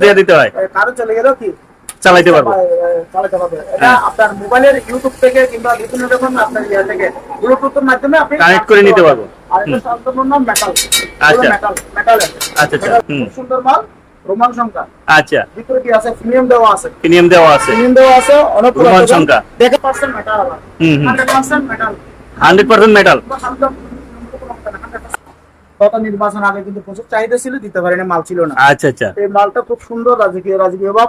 দিয়ে দিতে হয়। কারও চলে গেলেও কি? চালাইতে পারব। চালাতে পারবে এটা। আপনার মোবাইলের ইউটিউব থেকে কিংবা বিভিন্ন রকম আপনার ইয়ে থেকে ব্লুটুথের মাধ্যমে আপনি Connect করে নিতে পারব। আর এটা সম্পূর্ণ মেটাল আচ্ছা। মেটাল আচ্ছা, আচ্ছা, সুন্দর মাল রোমান সংখ্যা। আচ্ছা। ভিতরে কি আছে? প্রিমিয়াম দেওয়া আছে। প্রিমিয়াম দেওয়া আছে। প্রিমিয়াম দেওয়া আছে অনেক রোমান সংখ্যা। দেখে percent metal hmm, hmm. Hundred percent metal hundred percent metal গত নির্বাচন আগে কিন্তু প্রচুর চাহিদা ছিল দিতে পারেনি মাল ছিল না। আচ্ছা আচ্ছা। এই মালটা খুব সুন্দর রাজকীয় রাজকীয় ভাব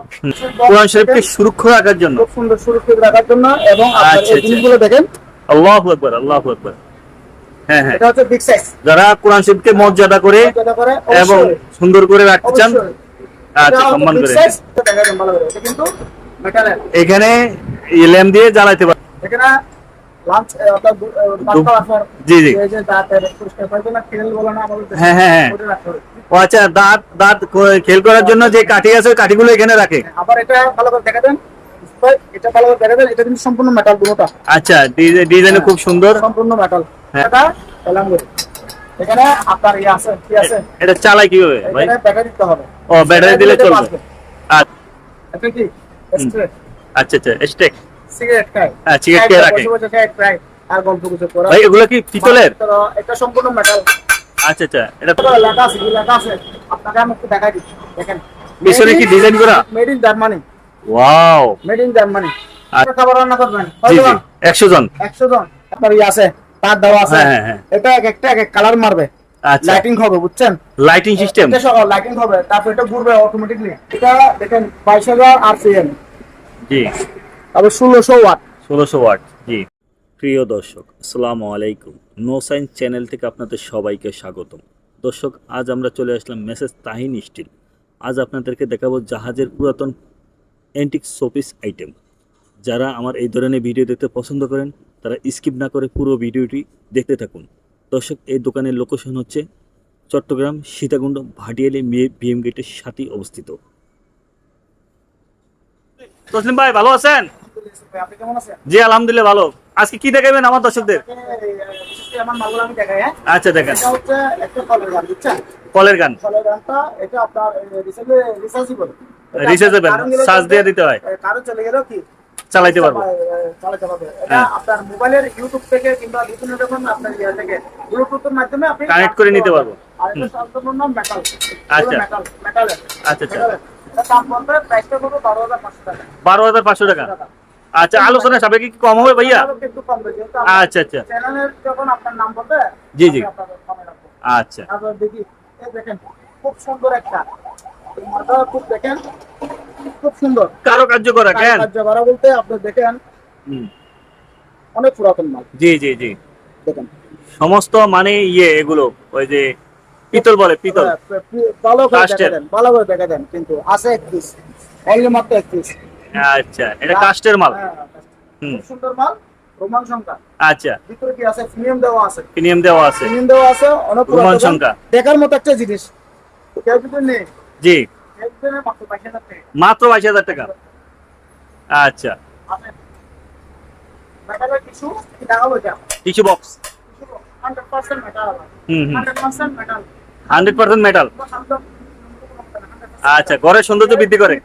কোরআন শরীফকে সুরক্ষা রাখার জন্য। খুব সুন্দর সুরক্ষিত রাখার জন্য এবং আপনার আচ্ছা, এই আচ্ছা। জিনিসগুলো দেখেন। আল্লাহ আকবর আল্লাহ আকবর। হ্যাঁ হ্যাঁ। এটা হচ্ছে বিগ সাইজ যারা কোরআন শরীফকে মর্যাদা করে এবং সুন্দর করে রাখতে চান অবশ্যই। আচ্ছা সম্মান করে। এখানে ল্যাম্প দিয়ে জ্বালাইতে পারে এখানে লাঞ্চ অর্থাৎ দু- আহ, ভাত দু- খাওয়ার পর জি, জি। এই যে দাঁতের পরিষ্কার পাইবে না তেল বলে না আমাদের হ্যাঁ, হ্যাঁ, হ্যাঁ। ওটা রাখতে হবে। ও আচ্ছা দাঁত দাঁত খেল করার জন্য যে কাঠি আছে ওই কাঠিগুলো এখানে রাখে। আবার এটা ভালো করে দেখা দেন। এটা ভালো করে দেখা দেন এটা কিন্তু সম্পূর্ণ মেটাল দুটোটা। আচ্ছা ডিজাইন খুব সুন্দর। সম্পূর্ণ মেটাল হ্যাঁ। এটা এলাম করে। এখানে আপনার ইয়ে আছে কি আছে? এটা চালাই কীভাবে ভাই? এখানে ব্যাটারি দিতে হবে। ও ব্যাটারি দিলে চলবে। আচ্ছা। এটা কি? আচ্ছা আচ্ছা স্টেক সিগারেট খায়। হ্যাঁ, cigarette খেয়ে রাখে। বসে বসে প্রায় আর গল্প গুজব করা। ভাই এগুলো কি পিতলের? এটা সম্পূর্ণ মেটাল আচ্ছা আচ্ছা এটা লেখা আছে লেখা আছে? আপনাকে আমি একটু দেখাই দিচ্ছি দেখেন। পিছনে কি design করা? Made in Germany wow made in Germany আচ্ছা। খাবার রান্না করবেন। জি জি একশো জন। একশো জন। আপনার ইয়ে আছে তার আছে। হ্যাঁ, হ্যাঁ, হ্যাঁ। এটা এক একটা এক কালার মারবে। আচ্ছা। লাইটিং হবে বুঝছেন? লাইটিং সিস্টেম এটা লাইটিং হবে। তারপর এটা ঘুরবে অটোমেটিকলি এটা দেখেন হাজার আরপিএম জি। তারপর ষোলোশো ওয়াট। ষোলোশো ওয়াট জি। প্রিয় দর্শক আসসালামু আলাইকুম। নো সাইন্স চ্যানেল থেকে আপনাদের সবাইকে স্বাগতম। দর্শক আজ আমরা চলে আসলাম মেসেজ তাহিন স্টিল। আজ আপনাদেরকে দেখাবো জাহাজের পুরাতন অ্যান্টিক শোপিস আইটেম যারা আমার এই ধরনের ভিডিও দেখতে পছন্দ করেন তারা স্কিপ না করে পুরো ভিডিওটি দেখতে থাকুন। দর্শক এই দোকানের লোকেশন হচ্ছে চট্টগ্রাম সীতাকুণ্ড ভাটিয়ালি বিএম গেটের সাথেই অবস্থিত। তসলিম ভাই ভালো আছেন? জি আলহামদুলিল্লাহ ভালো। আজকে কি দেখাবেন আমার দর্শকদের? আচ্ছা দেখেন। গান কলের গান। ফলের গানটা এটা আপনার রিসেন্টলি রিসার্চেবল রিচার্জেবল দিয়ে দিতে হয়। কারও চলে গেলেও কি চালাইতে পারব। চালাতে পারবে এটা হ্যাঁ। আপনার মোবাইলের ইউটিউব থেকে কিংবা বিভিন্ন রকম আপনার ইয়ে থেকে ব্লুটুথের মাধ্যমে আপনি Connect করে নিতে পারব। আর এটা সম্পূর্ণ মেটাল আচ্ছা। মেটাল আচ্ছা, আচ্ছা। এটা দাম পড়বে প্রাইসটা পড়বে বারো হাজার পাঁচশো টাকা। বারো হাজার পাঁচশো টাকা। আচ্ছা আলোচনা সাপেক্ষে কি কম হবে ভাইয়া? আচ্ছা, আচ্ছা। যখন আপনার নাম বলবে জি, জি। আচ্ছা। দেখি দেখেন খুব সুন্দর একটা মাথা খুব দেখেন খুব সুন্দর। কারও কার্য করা কেন? কার্য করা বলতে আপনি দেখেন হুম, অনেক পুরাতন মাল। জি জি জি। দেখেন। সমস্ত মানে ইয়ে এগুলো ওই যে পিতল বলে পিতল। ভালো করে দেখা দেন ভালো করে দেখা দেন কিন্তু আছে এক পিস অনলি মাত্র এক পিস আচ্ছা এটা কাস্টের মাল? হুম। সুন্দর মাল রোমান সংখ্যা। আচ্ছা। ভিতরে কি আছে? প্রিমিয়াম দেওয়া আছে। প্রিমিয়াম দেওয়া আছে। প্রিমিয়াম দেওয়া আছে অনেক রোমান সংখ্যা। দেখার মতো একটা জিনিস। কেউ যদি নেই জি। মাত্র বাইশ হাজার টাকা। মাত্র আচ্ছা। মেটালের কিছু? Box metal hmm metal hundred percent metal আচ্ছা ঘরের সৌন্দর্য বৃদ্ধি করে।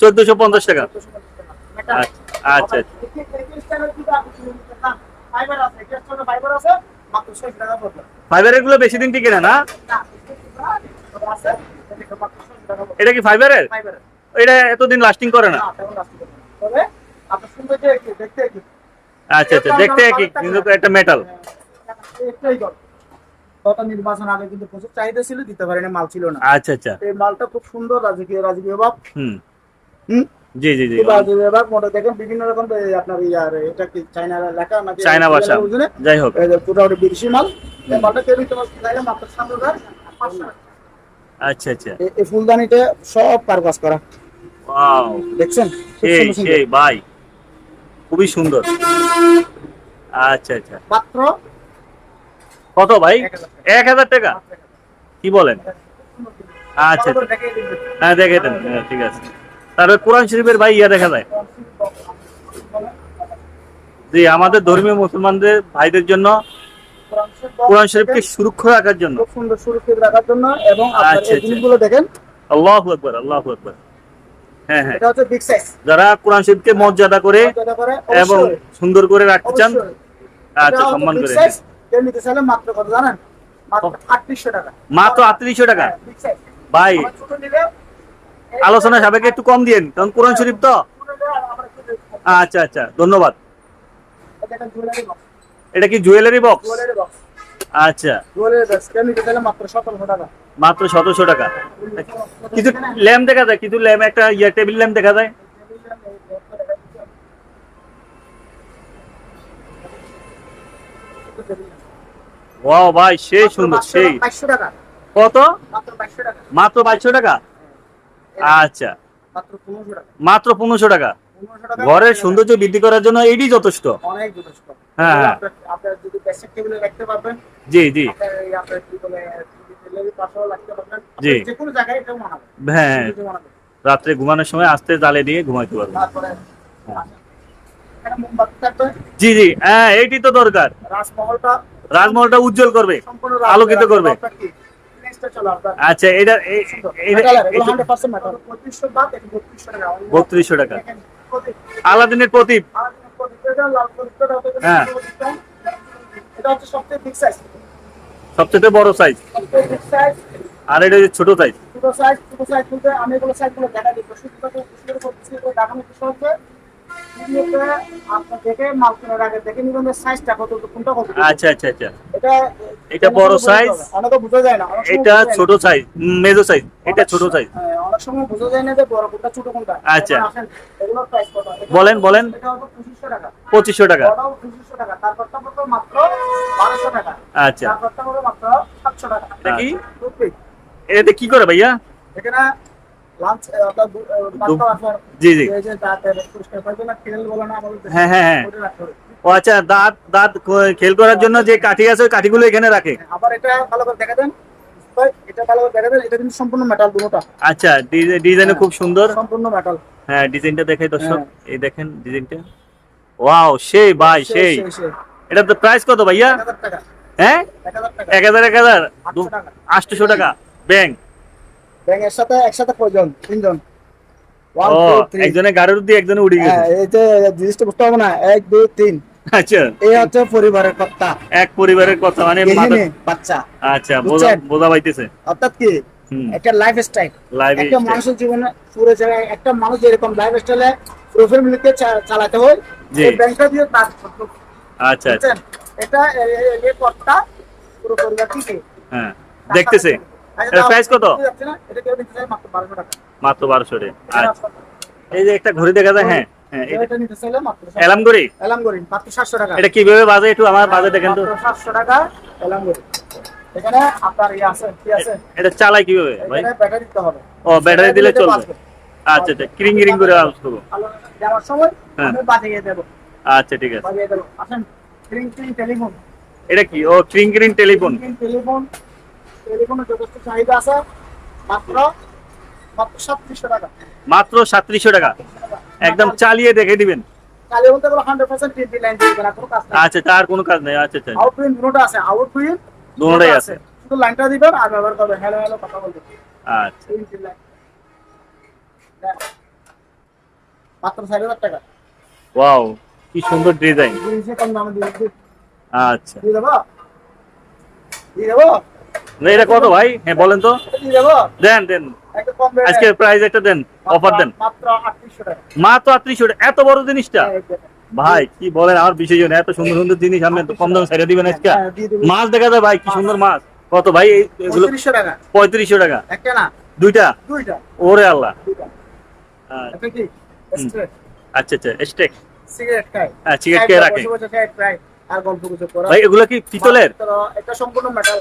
চোদ্দশো পঞ্চাশ টাকা। আচ্ছা, ফাইবারেরগুলো বেশি দিন টিকে না না? এটা কি ফাইবারের এটা এতদিন লাস্টিং করে না। আচ্ছা আচ্ছা দেখতে একই কিন্তু একটা মেটাল গত নির্বাচন আগে কিন্তু প্রচুর চাহিদা ছিল দিতে পারেনি মাল ছিল না। আচ্ছা আচ্ছা। এই মালটা খুব সুন্দর রাজকীয় রাজকীয় ভাব হুম। হুম? জি জি জি। খুব মোটা দেখেন বিভিন্ন রকম আপনার ইয়ার এটা কি চাইনা লেখা নাকি চায়না ভাষা। যাই হোক। এই বিদেশি মাল। এই মালটা কেউ নিতে চাইলে মাত্র সাত হাজার পাঁচশো টাকা। আচ্ছা আচ্ছা। এই- এই ফুলদানিতে সব কারবাজ করা। ওয়াও। দেখছেন? ভাই। খুবই সুন্দর। আচ্ছা আচ্ছা। মাত্র কত ভাই? এক হাজার টাকা। কি বলেন? আচ্ছা দিন। হ্যাঁ দেখে দেন। হ্যাঁ, ঠিক আছে। তারপরে কোরআন শরীফের ভাই ইয়া দেখা যায়। জি আমাদের ধর্মীয় মুসলমানদের ভাইদের জন্য কোরআন শরীফকে সুরক্ষা রাখার জন্য। সুন্দর সুরক্ষিত রাখার জন্য এবং আচ্ছা, আচ্ছা। জিনিসগুলো দেখেন। আল্লাহ আকবর আল্লাহ আকবর। হ্যাঁ হ্যাঁ। এটা হচ্ছে বিগ সাইজ যারা কোরআন শরীফকে মর্যাদা করে এবং সুন্দর করে রাখতে চান আচ্ছা সম্মান করে কেউ নিতে চাইলে মাত্র কত জানেন? মাত্র আটত্রিশশো টাকা। মাত্র আটত্রিশশো টাকা? হ্যাঁ। ভাই আলোচনা সাপেক্ষে একটু কম দিন কারণ কোরআন শরীফ তো। আচ্ছা আচ্ছা ধন্যবাদ। এটা কি জুয়েলারি বক্স আচ্ছা। মাত্র সতেরোশো টাকা। কিছু ল্যাম্প দেখা যায় কিছু ল্যাম্প একটা ইয়ে টেবিল ল্যাম্প দেখা যায়? ওয়াও ভাই সেই সুন্দর সেই। কত? মাত্র বাইশশো টাকা। টাকা? আচ্ছা। মাত্র পনেরোশো টাকা। ঘরের সৌন্দর্য বৃদ্ধি করার জন্য এটি যথেষ্ট। হ্যাঁ, হ্যাঁ। পারবেন জি জি। পারবেন। জি। যে কোনো জায়গায় এটাও মানাবে। হ্যাঁ রাত্রে ঘুমানোর সময় আস্তে জালে দিয়ে ঘুমাইতে পারব তারপরে এখানে মোমবাতি থাকবে জি জি। হ্যাঁ এইটি তো দরকার। রাজমহলটা রাজমহলটা উজ্জ্বল করবে আলোকিত করবে। আচ্ছা এটা এ- এটা মেটালের, এগুলো 100% মেটাল। 3500 বাদ, এটা 3200 টাকা। বত্রিশশো টাকা। আলাদিনের প্রদীপ। হ্যাঁ। সবচেয়ে বড় সাইজ আর এটা হচ্ছে ছোট সাইজ ছোট size, ছোট বলতে আমি এগুলো size গুলো দেখা দিই। প্রসিদ্ধটাকে প্রসিদ্ধের উপর ভিত্তি করে দেখানোর বিষয় হচ্ছে, ভিডিওতে আপনার দেখে মাল কেনার আগে দেখে নিবেন যে কত, কোনটা কত। আচ্ছা আচ্ছা আচ্ছা এটা এটা বড় size, অনেকে বোঝা যায় না এটা বোঝা যায় না। ছোট সাইজ মেজো সাইজ এটা ছোট সাইজ অনেক সময় বোঝা যায় না যে বড় কোনটা ছোট কোনটা আচ্ছা। এগুলোর price কত? বলেন, বলেন। এটা হচ্ছে 2500 টাকা। পঁচিশশো টাকা বড়টাও 2500 টাকা। তারপরটা পড়বে মাত্র 1200 টাকা। আচ্ছা তারপরটা পড়বে মাত্র 700 টাকা। এটা কি করে ভাইয়া এখানে জি জি। হ্যাঁ, হ্যাঁ, হ্যাঁ। ও আচ্ছা দাঁত দাঁত খেল করার জন্য যে কাঠি আছে ওই কাঠিগুলো এখানে রাখে? আবার এটা ভালো করে দেখা দেন। এটা ভালো করে দেখা দেন এটা কিন্তু সম্পূর্ণ মেটাল দুটোটা। আচ্ছা ডিজাইনও খুব সুন্দর। সম্পূর্ণ মেটাল হ্যাঁ ডিজাইনটা দেখাই দর্শক। হ্যাঁ। এই দেখেন ডিজাইনটা। ওয়াও সেই ভাই সেই এটা তো প্রাইস কত ভাইয়া? হ্যাঁ? এক হাজার এক হাজার আটশো টাকা। ব্যাংক ব্যাঙের সাথে একসাথে কয়জন? তিনজন? একজনে গাড়ির দিয়ে একজনে উড়ে গেছে। হ্যাঁ এই যে জিনিসটা বুঝতে হবে না এক দুই তিন। আচ্ছা। এই হচ্ছে পরিবারের কর্তা এক পরিবারের কথা মানে বাচ্চা। আচ্ছা বোঝা বোঝা পাইতেছে। অর্থাৎ কি? একটা লাইফ স্টাইল একটা মানুষের জীবনে পুরো জায়গায় একটা মানুষ যেরকম লাইফ স্টাইলে পুরো ফ্যামিলিকে চালাতে হয় জি। এই ব্যাংকটা দিয়ে তার আচ্ছা আচ্ছা। এটা এই কর্তা পুরো পরিবার হ্যাঁ। দেখতেছে। এর price কত? এটা কেউ মাত্র বারোশো টাকা। মাত্র বারোশো রে আচ্ছা। এই যে একটা ঘড়ি দেখা যায় হ্যাঁ হ্যাঁ এটা এটা নিতে চাইলে মাত্র অ্যালার্ম ঘড়ি? এলাম করি মাত্র সাতশো টাকা। এটা কীভাবে বাজে একটু আমার বাজে দেখেন তো। সাতশো টাকা এলাম এখানে আপনার ইয়ে আছে কি আছে? এটা চালাই কীভাবে ভাই? ব্যাটারি দিতে হবে। ও ব্যাটারি দিলে চলবে। আচ্ছা আচ্ছা ক্রিং ক্রিং করব। সময় হ্যাঁ। আমি বাজিয়ে দেবো। আচ্ছা ঠিক আছে। বাজিয়ে দেবো। আসেন ক্রিং ক্রিং টেলিফোন। এটা কি? ও ক্রিং ক্রিং টেলিফোন। টেলিফোন। টেলিফোনের যথেষ্ট চাহিদা আছে মাত্র মাত্র সাতত্রিশশো টাকা। মাত্র সাতত্রিশশো টাকা। একদম চালিয়ে দেখে দিবেন। কালি বলতে গেলে হান্ড্রেড পার্সেন্ট টিভি লাইন দিবে না কোনো কাজ আচ্ছা তার কোনো কাজ নেই। আচ্ছা আচ্ছা। আউটপুইন দুটোটা আছে আউটপুইন দুটোটাই আছে। শুধু লাইনটা দিবেন আর ব্যবহার করবেন। হ্যালো হ্যালো কথা বলবেন। আচ্ছা। তিন তিন লাইন দেন। মাত্র চার হাজার টাকা। ওয়াও কি সুন্দর ডিজাইন আচ্ছা। দিয়ে দেবো? দিয়ে দেবো? না, এটা কত ভাই? হ্যাঁ বলেন তো। দেন দেন আজকে প্রাইস একটা দেন অফার দেন। মাত্র আটত্রিশশো টাকা। এত বড় জিনিসটা? হ্যাঁ। ভাই কি বলেন আমার বিশেষ এত সুন্দর সুন্দর জিনিস আপনি কম দামে ছেড়ে দিবেন আজকে। হ্যাঁ। মাছ দেখা যায় ভাই কি সুন্দর মাছ। কত ভাই এগুলো? পঁয়ত্রিশশো টাকা। দুইটা? ওরে আল্লাহ। আচ্ছা, আচ্ছা স্টেক সিগারেট খায়। হ্যাঁ সিগারেট খেয়ে রাখে। আর গল্প ভাই এগুলো কি পিতলের? এটা সম্পূর্ণ মেটাল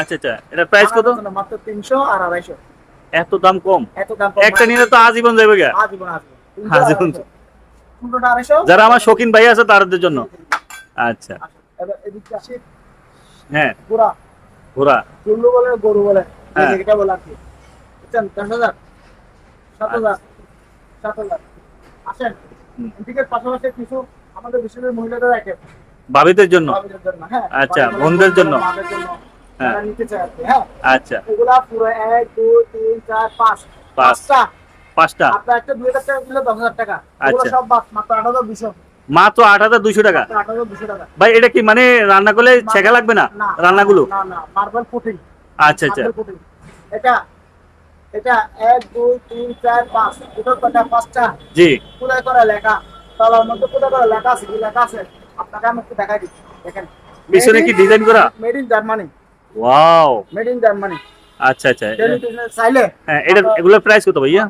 আচ্ছা আচ্ছা। এটার প্রাইস কত? মাত্র তিনশো আর আড়াইশো। এত দাম কম? এত দাম কম। একটা নিলে তো আজীবন যাবে গা আজীবন আজীবন। যারা আমার শৌখিন ভাই আছে তাদের জন্য। আচ্ছা। হ্যাঁ। চুল্লু বলে গরু বলে। হ্যাঁ। এটা বলে আর কি। বুঝছেন? দশ হাজার। সাত হাজার। সাত হাজার। আসেন। এদিকে পাশাপাশি কিছু আমাদের মহিলাদের ভাবিদের জন্য? হ্যাঁ। আচ্ছা, বোনদের জন্য। হ্যাঁ। নিতে চায় হ্যাঁ। আচ্ছা এগুলা পুরো এক, দুই, তিন, চার, পাঁচ। পাঁচ। পাঁচটা। পাঁচটা আপনার একটা দুই হাজার টাকা দিলে দশ হাজার টাকা। আচ্ছা। সব মাত্র আট হাজার দুশো। মাত্র আট হাজার দুশো টাকা। ভাই এটা কি মানে রান্না করলে ছেঁকা লাগবে না রান্নাগুলো মার্বেল। আচ্ছা আচ্ছা এটা এটা এক দুই তিন চার পাঁচ দুটো কটা পাঁচটা জি কোথায় করা লেখা তলার মধ্যে কোথায় করা লেখা আছে কি লেখা আছে আপনাকে আমি একটু দেখাই দিই দেখেন পিছনে কি ডিজাইন করা made in Germany wow made in Germany আচ্ছা আচ্ছা। চাইলে? হ্যাঁ এটা এগুলোর প্রাইস কত ভাইয়া?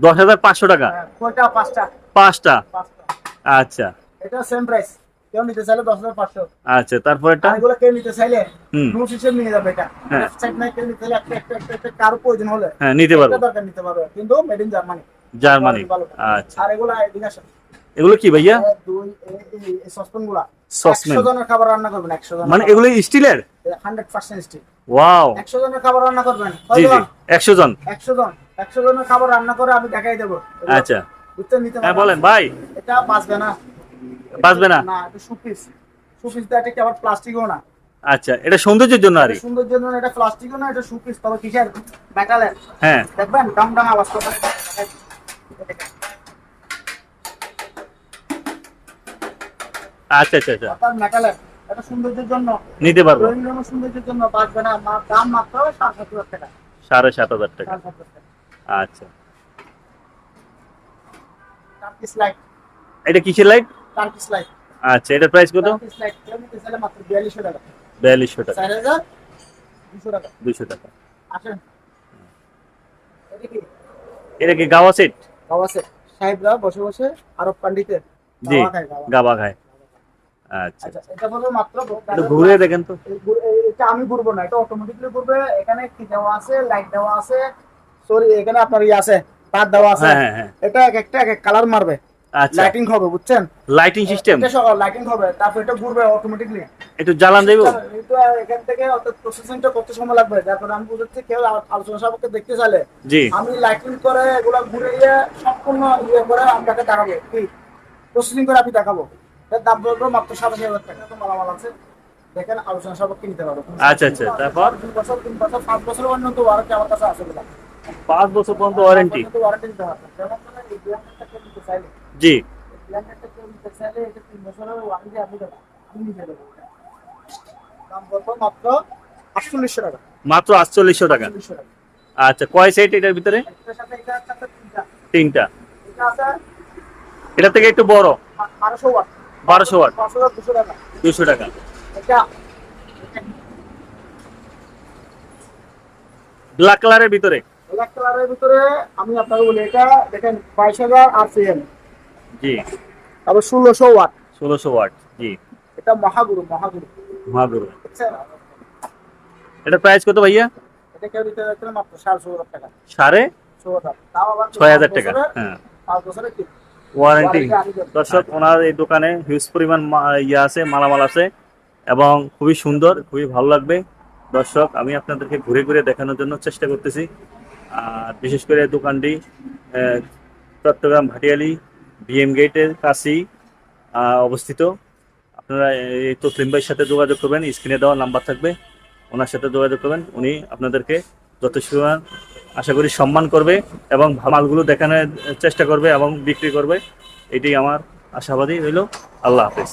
দশ হাজার পাঁচশো। টাকা? হ্যাঁ, কয়টা? পাঁচটা। পাঁচটা? আচ্ছা। এটা সেম প্রাইস কেউ নিতে চাইলে দশ হাজার পাঁচশো। আচ্ছা এগুলো কেউ নিতে চাইলে নিয়ে যাবে এটা। হ্যাঁ। সাইড নাই কেউ নিতে চাইলে একটা একটা একটা একটা কারও প্রয়োজন হলে হ্যাঁ নিতে পারব। দরকার নিতে পারবে। কিন্তু মেড ইন জার্মানি জার্মানি আচ্ছা। আর এগুলো এদিকে আসেন এগুলো কি ভাইয়া? জনের খাবার রান্না করবেন জন মানে এগুলো স্টিলের? Hundred percent steel wow. একশো জনের খাবার রান্না করবেন। জি জি একশো জন। একশো জন। একশো জনের খাবার রান্না করে আমি দেখাই দেবো। আচ্ছা। নিতে হ্যাঁ বলেন ভাই। এটা বাঁচবে না। বাঁচবে না? না এটা সুপিস সুপিস তো এটা কি আবার প্লাস্টিকও না? আচ্ছা এটা সৌন্দর্যের জন্য এটা প্লাস্টিকও না এটা সুপিস তবে কিসের? মেটালের হ্যাঁ। দেখবেন আওয়াজ আচ্ছা আচ্ছা আচ্ছা। মেটালের এটা সৌন্দর্যের জন্য নিতে পারব। সৌন্দর্যের জন্য বাঁচবে না দাম মাত্র সাড়ে সাত হাজার টাকা। সাড়ে সাত হাজার টাকা। আচ্ছা। এটা কিসের লাইট? Turkish light. আচ্ছা এটার প্রাইস কত? বিয়াল্লিশশো টাকা। বিয়াল্লিশশো টাকা। চার হাজার দুশো টাকা। দুশো টাকা। আসেন। এটা কি? গাওয়া সেট? গাওয়া আছে সাহেবরা বসে বসে আরব পান্ডিতের জি গাবা খায়। আচ্ছা। আচ্ছা এটা হলো মাত্র ঘুরে দেখেন তো। এই ঘুরে- এই- এটা আমি ঘুরবো না এটা অটোমেটিকলি ঘুরবে। এখানে কি দেওয়া আছে? লাইট দেওয়া আছে। সরি এখানে আপনার ইয়ে আছে তার দেওয়া আছে। হ্যাঁ হ্যাঁ হ্যাঁ। এটা এক একটা এক এক কালার মারবে। আচ্ছা। লাইটিং হবে বুঝছেন? লাইটিং সিস্টেম এটা সব লাইটিং হবে তারপর এটা ঘুরবে অটোমেটিকলি একটু জ্বালান দেবো? কিন্তু এখান থেকে অর্থাৎ প্রসেসিংটা কত সময় লাগবে? তারপর আমি বুঝাচ্ছি কেউ আলোচনা দেখতে চাইলে। আমি লাইটিং করে এগুলো ঘুরে গিয়ে সম্পূর্ণ ইয়ে করে আপনাকে দেখাবো। প্রসেসিং করে আমি দেখাবো। দাম পড়বে মাত্র সাতাশি হাজার টাকা। তো মালামাল আছে। দেখেন আলোচনা সাপেক্ষে নিতে পারব আচ্ছা, আচ্ছা, তারপর? দুই বছর তিন বছর পাঁচ বছর পর্যন্ত ওয়ারেন্টি আমার কাছে আছে এগুলো। পাঁচ বছর পর্যন্ত ওয়ারেন্টি ওয়ারেন্টি দিতে পারবে যেমন এই ব্ল্যাঙ্কেটটা কেউ নিতে চাইলে জি। ব্ল্যাঙ্কেটটা কেউ নিতে চাইলে এটা তিন বছরের ওয়ারেন্টি আমি দেবো। আমি নিজে দেবো দাম পড়বে মাত্র আটচল্লিশশো টাকা। মাত্র আটচল্লিশশো টাকা। আচ্ছা কয় সেট এটার ভিতরে? তিনটা। এটা থেকে একটু বড়। বারোশো ওয়াট। বারোশো ওয়াট। দুশো টাকা। ব্ল্যাক কালারের ভিতরে। ব্ল্যাক কালারের ভিতরে আমি আপনাকে বলি এটা দেখেন বাইশ হাজার আর জি। তারপর ষোলোশো ওয়াট। ষোলোশো ওয়াট জি। এটা মহাগুরু মহাগুরু। মহাগুরু। এটা প্রাইস কত ভাইয়া? এটা কেউ দিতে যাচ্ছে মাত্র সাড়ে ষোলো টাকা। সাড়ে ছয় হাজার টাকা হ্যাঁ। পাঁচ বছরের কি ওয়ারেন্টি। দর্শক, ওনার এই দোকানে হিউজ পরিমাণ ইয়ে আছে, মালামাল আছে, এবং খুবই সুন্দর, খুবই ভালো লাগবে। দর্শক, আমি আপনাদেরকে ঘুরে ঘুরে দেখানোর জন্য চেষ্টা করতেছি। আর বিশেষ করে দোকানটি চট্টগ্রাম ভাটিয়ালি বিএম গেটের কাছেই অবস্থিত। আপনারা এই তসলিম ভাইয়ের সাথে যোগাযোগ করবেন, স্ক্রিনে দেওয়া নাম্বার থাকবে। ওনার সাথে যোগাযোগ করবেন, উনি আপনাদেরকে যথেষ্ট আশা করি সম্মান করবে এবং মালগুলো দেখানোর চেষ্টা করবে এবং বিক্রি করবে। এটি আমার আশাবাদী রইল। আল্লাহ হাফেজ।